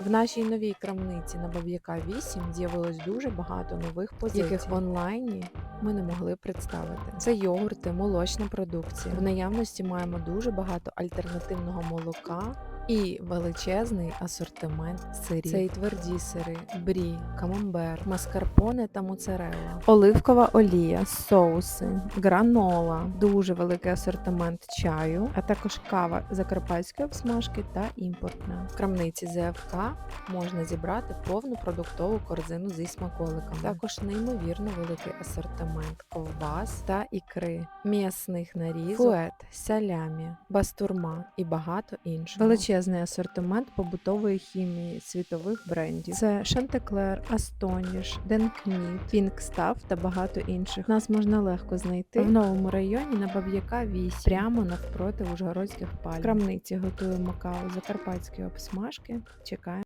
В нашій новій крамниці на Баб'яка 8 з'явилось дуже багато нових позицій, яких в онлайні ми не могли представити. Це йогурти, молочна продукція. В наявності маємо дуже багато альтернативного молока. І величезний асортимент сирів. Це і тверді сири, брі, камамбер, маскарпоне та моцарелла, оливкова олія, соуси, гранола, дуже великий асортимент чаю, а також кава закарпатської обсмажки та імпортна. В крамниці ЗФК можна зібрати повну продуктову корзину зі смаколиками. Також неймовірно великий асортимент ковбас та ікри, м'ясних нарізок, фует, салямі, бастурма і багато іншого. Величезний асортимент побутової хімії світових брендів. Це Шантеклер, Астоніш, Денкніт, Пінкстаф та багато інших. Нас можна легко знайти в новому районі на Баб'яка 8, прямо навпроти Ужгородських пальм. В крамниці готуємо каву закарпатські обсмажки. Чекаємо.